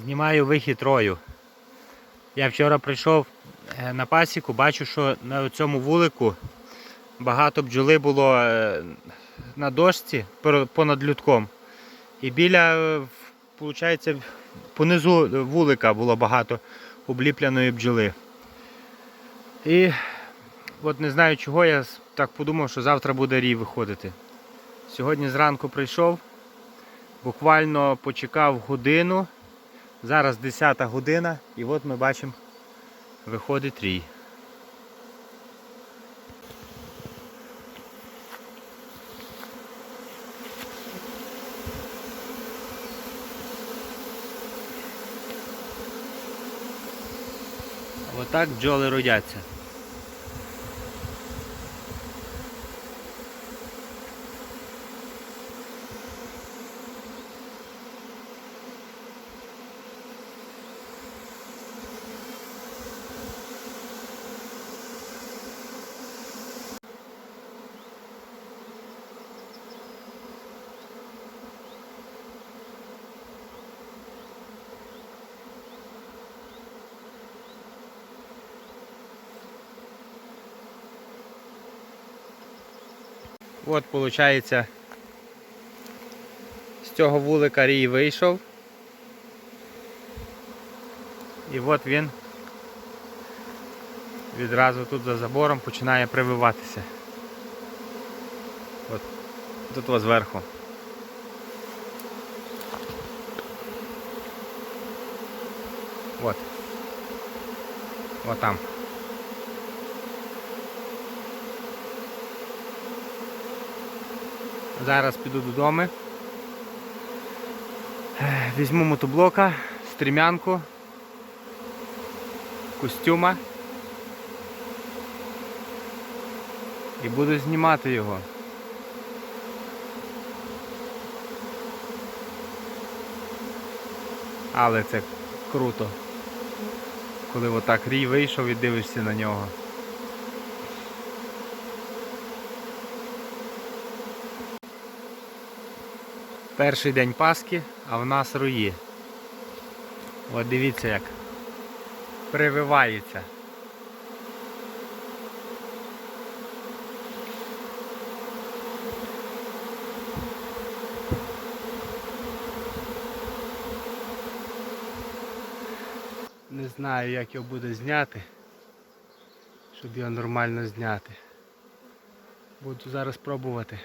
Знімаю вихід рою. Я вчора прийшов е, на пасіку, бачу, що на цьому вулику багато бджоли було е, на дошці понад людком. І біля, виходить, понизу вулика було багато обліпляної бджоли. І от не знаю чого, я так подумав, що завтра буде рій виходити. Сьогодні зранку прийшов, буквально почекав годину. Зараз 10 година і от ми бачимо, виходить рій. Отак бджоли родяться. От, виходить, з цього вулика рій вийшов. І от він відразу тут за забором починає прививатися. От тут ось зверху. От. От там. Зараз піду додому. Візьму мотоблока, стрімянку, костюма і буду знімати його. Але це круто. Коли отак рій вийшов і дивишся на нього. Перший день Пасхи, а в нас руї. От дивіться як. Прививається. Не знаю як його буде зняти, щоб його нормально зняти. Буду зараз пробувати.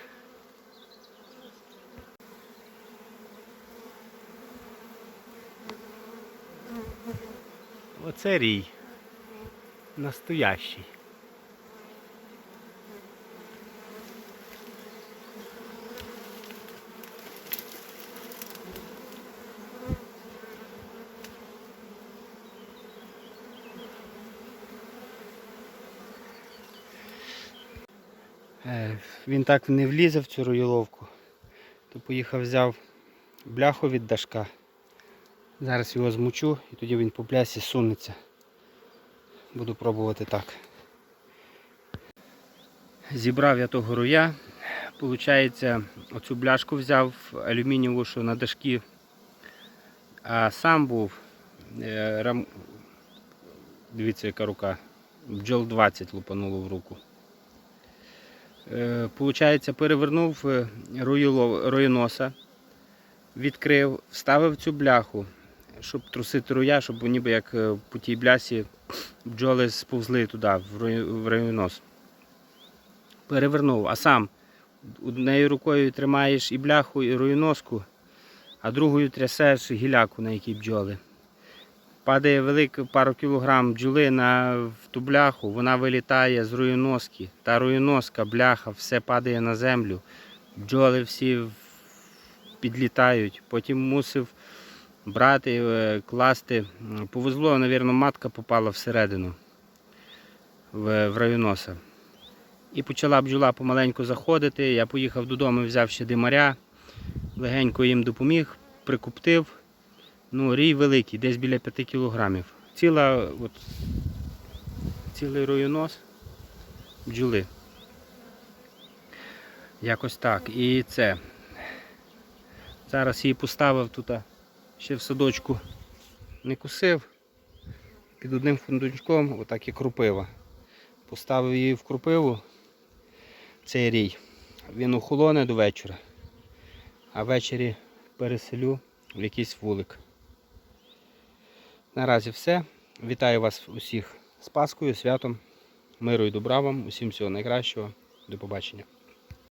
Оце рій. Настоящий. Е, Він так не влізе в цю роїловку, то поїхав взяв бляху від дашка. Зараз його змучу і тоді він по плясі сунеться. Буду пробувати так. Зібрав я того руя. Получається, оцю бляшку взяв алюмінієву, що на дашки. А сам був е, рам... дивіться яка рука. Бджол 20 лупануло в руку. Е, Получається, перевернув е, роїноса, відкрив, вставив цю бляху щоб трусити руя, щоб ніби як е, по тій блясі бджоли сповзли туди, в районос. Перевернув, а сам однією рукою тримаєш і бляху, і руйноску, а другою трясеш гіляку, на якій бджоли. Падає велика пару кілограм бджоли на в ту бляху, вона вилітає з руйноски. Та руйноска, бляха, все падає на землю. Бджоли всі підлітають. Потім мусив брати, е, класти. Повезло, мабуть, матка попала всередину в, районоса. І почала бджола помаленьку заходити. Я поїхав додому, взяв ще димаря, легенько їм допоміг, прикуптив. Ну, рій великий, десь біля 5 кілограмів. Ціла, от, цілий ройонос бджоли. Якось так. І це. Зараз її поставив тут ще в садочку не кусив. Під одним фундучком, отак і крупива. Поставив її в крупиву, цей рій. Він охолоне до вечора. А ввечері переселю в якийсь вулик. Наразі все. Вітаю вас усіх з Паскою, святом, миру і добра вам, усім всього найкращого. До побачення.